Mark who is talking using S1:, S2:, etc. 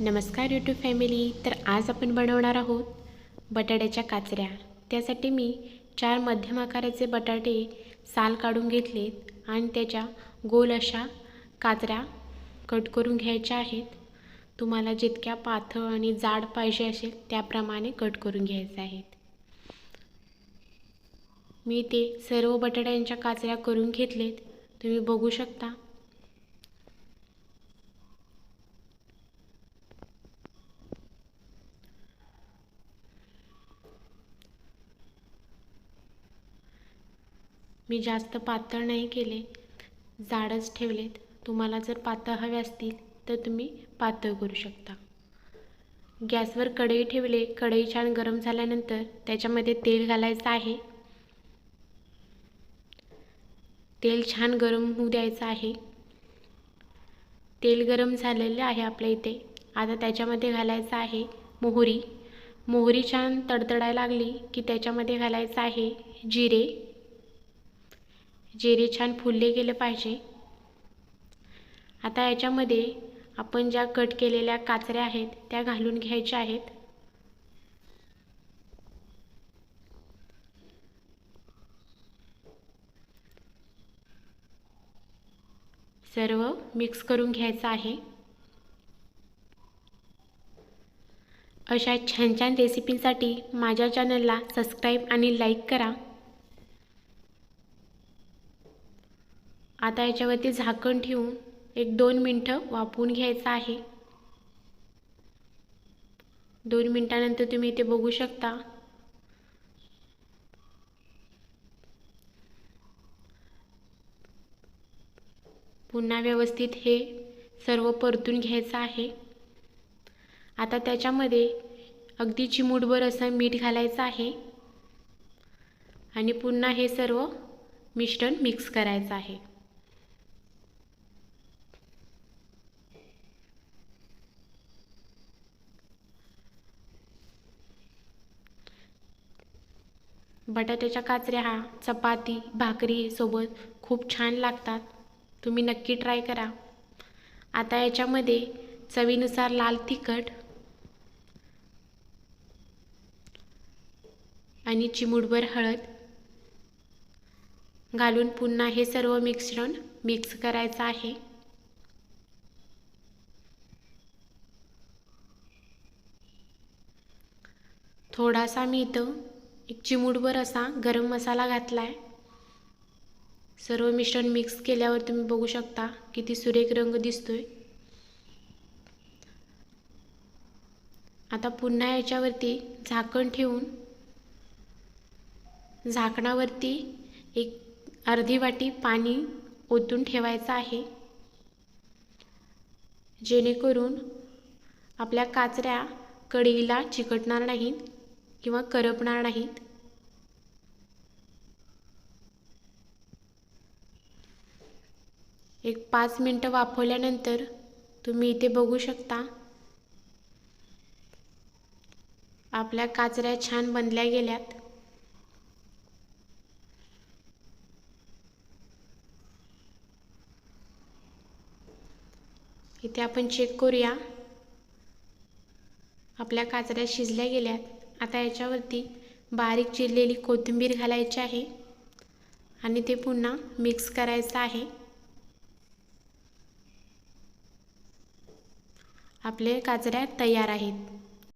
S1: नमस्कार YouTube family तर आज आपण बनवणार आहोत बटाट्याच्या काचऱ्या. त्यासाठी मी चार मध्यम आकाराचे बटाटे साल काढून घेतलेत आणि त्याच्या गोल अशा काचऱ्या कट करून घ्यायच्या आहेत. तुम्हाला जितक्या पातळ आणि जाड पाहिजे असेल त्याप्रमाणे कट करून घ्यायचे आहेत. मी ते सर्व बटाट्यांच्या काचऱ्या करून घेतलेत. तुम्ही बघू शकता. मी जास्त पातळ नाही केले. जाडच ठेवलेत. तुम्हाला जर पातळ हवे असतील तर तुम्ही पातळ करू शकता. गॅसवर कढई ठेवले. कढई छान गरम झाल्यानंतर त्याच्यामध्ये तेल घालायचं आहे. तेल छान गरम होऊ द्यायचं आहे. तेल गरम झालेले आहे आपल्या इथे. आता त्याच्यामध्ये घालायचं आहे मोहरी. मोहरी छान तडतडायला लागली की त्याच्यामध्ये घालायचं आहे जिरे. जिरे छान फुलले गेलं पाहिजे. आता याच्यामध्ये आपण ज्या कट केलेल्या काचऱ्या आहेत त्या घालून घ्यायच्या आहेत. सर्व मिक्स करून घ्यायचं आहे. अशा छान छान रेसिपींसाठी माझ्या चॅनलला सबस्क्राईब आणि लाईक करा. आता याच्यावरती झाकण ठेवून एक दोन मिनटं वाफवून घ्यायचं आहे. दोन मिनटानंतर तुम्ही इथे बघू शकता. पुन्हा व्यवस्थित हे सर्व परतून घ्यायचं आहे. आता त्याच्यामध्ये अगदी चिमूटभर असं मीठ घालायचं आहे. आणि पुन्हा हे सर्व मिश्रण मिक्स करायचं आहे. बटाट्याच्या काचऱ्या हा चपाती भाकरी सोबत खूप छान लागतात. तुम्ही नक्की ट्राय करा. आता याच्यामध्ये चवीनुसार लाल तिखट आणि चिमूटभर हळद घालून पुन्हा हे सर्व मिश्रण मिक्स करायचं आहे. थोडासा मी इथं एक चिमूटभर असा गरम मसाला घातला आहे सर्व मिश्रण मिक्स केल्यावर तुम्ही बघू शकता किती सुरेख रंग दिसतोय. आता पुन्हा याच्यावरती झाकण ठेवून झाकणावरती एक अर्धी वाटी पाणी ओतून ठेवायचं आहे. जेणेकरून आपल्या काचऱ्या कढईला चिकटणार नाहीत. किंवा करपणार नाहीत? एक पाच मिनटं वाफवल्यानंतर तुम्ही इथे बघू शकता. आपल्या काचऱ्या छान बनल्या गेल्यात. इथे आपण चेक करूया. आपल्या काचऱ्या शिजल्या गेल्यात. आता याच्यावरती बारीक चिरलेली कोथिंबीर घालायची आहे आणि ते पुन्हा मिक्स करायचं आहे. आपले काजऱ्या तयार आहेत.